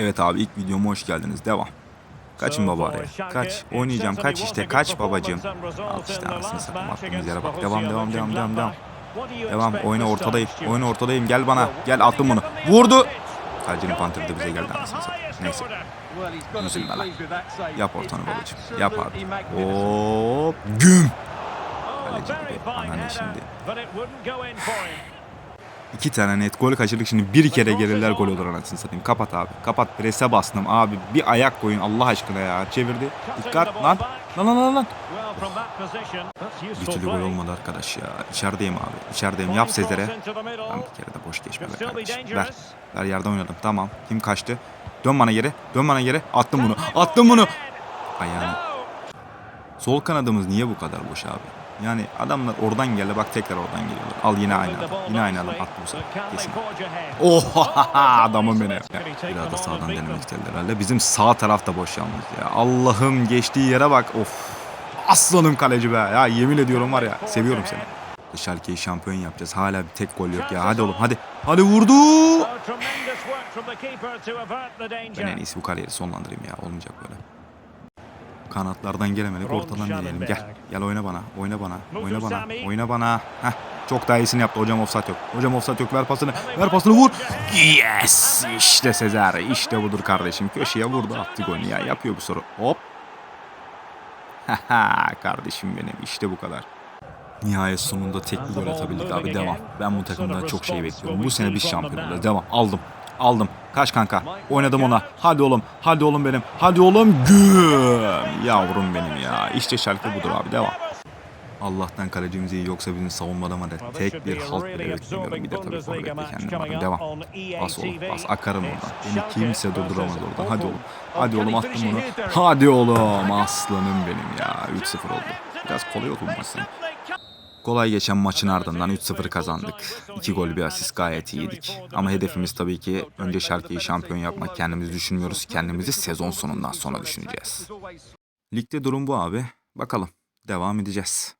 Evet abi ilk videoma hoş geldiniz. Devam. Kaçın baba araya. Kaç. Oynayacağım. Kaç işte. Kaç babacığım. Al işte anasını satayım. Attığımız yere bak. Devam devam devam devam devam. Devam. Oyna ortadayım. Oyna ortadayım. Gel bana. Gel attım bunu. Vurdu. Kalecinin panteri de bize geldi anasını satayım. Neyse. Üzülme lan. Yap ortanı babacığım. Yap abi. Hop. Güm. Kaleci gibi. Ananı şimdi. İki tane net gol kaçırdık şimdi bir kere gelirler gol olur anasını satayım. Kapat abi. Kapat prese bastım abi. Bir ayak koyun Allah aşkına ya. Çevirdi. Dikkat lan. Lan lan lan lan. Bir türlü gol olmadı arkadaş ya. İçerideyim abi. İçerideyim. Yap Sezer'e. Lan bir kere de boş geçme be kardeşim. Ver. Ver yerden oynadım. Tamam. Kim kaçtı? Dön bana geri. Dön bana geri. Attım bunu. Attım bunu. Ayağını. Sol kanadımız niye bu kadar boş abi? Yani adamlar oradan geldi bak tekrar oradan geliyorlar. Al yine aynı adam. Yine aynı adam attı bu sefer. Kesin. Oha adamım beni. Biraz da sağdan denemek istediler herhalde. Bizim sağ tarafta boş yalnız ya. Allah'ım geçtiği yere bak. Of. Aslanım kaleci be. Ya yemin ediyorum var ya. Seviyorum seni. Schalke'yi şampiyon yapacağız. Hala bir tek gol yok ya. Hadi oğlum hadi. Hadi vurdu. Ben en iyisi bu kariyeri sonlandırayım ya. Olmayacak böyle. Kanatlardan gelemedik. Ortadan deneyelim. Gel. Gel oyna bana. Oyna bana. Oyna bana. Oyna bana. Heh. Çok daha iyisini yaptı. Hocam offside yok. Hocam offside yok. Ver pasını. Ver pasını vur. Yes. İşte Sezer. İşte budur kardeşim. Köşeye vurdu. Attı golünü ya. Yapıyor bu soru. Hop. Kardeşim benim. İşte bu kadar. Nihayet sonunda tek bir gol atabildik abi. Devam. Ben bu takımdan çok şey bekliyorum. Bu sene biz şampiyon olacağız. Devam. Aldım. Aldım. Kaç kanka. Oynadım ona. Hadi oğlum. Hadi oğlum benim. Hadi oğlum. Güm. Yavrum benim ya. İşte şarkı budur abi. Devam. Allah'tan kalecimiz iyi yoksa bizim savunmada ya tek bir halt bile beklemiyorum. Bir de tabii forvette kendim varım. Devam. Bas oğlum bas. Akarım oradan. Beni kimse durduramaz oradan. Hadi oğlum. Hadi oğlum attım bunu. Hadi oğlum. Aslanım benim ya. 3-0 oldu. Biraz kolay oldu bu maç sanki. Kolay geçen maçın ardından 3-0 kazandık. 2 gol bir asist gayet iyiydik. Ama hedefimiz tabii ki önce şarkıyı şampiyon yapmak. Kendimizi düşünmüyoruz. Kendimizi sezon sonundan sonra düşüneceğiz. Ligde durum bu abi. Bakalım. Devam edeceğiz.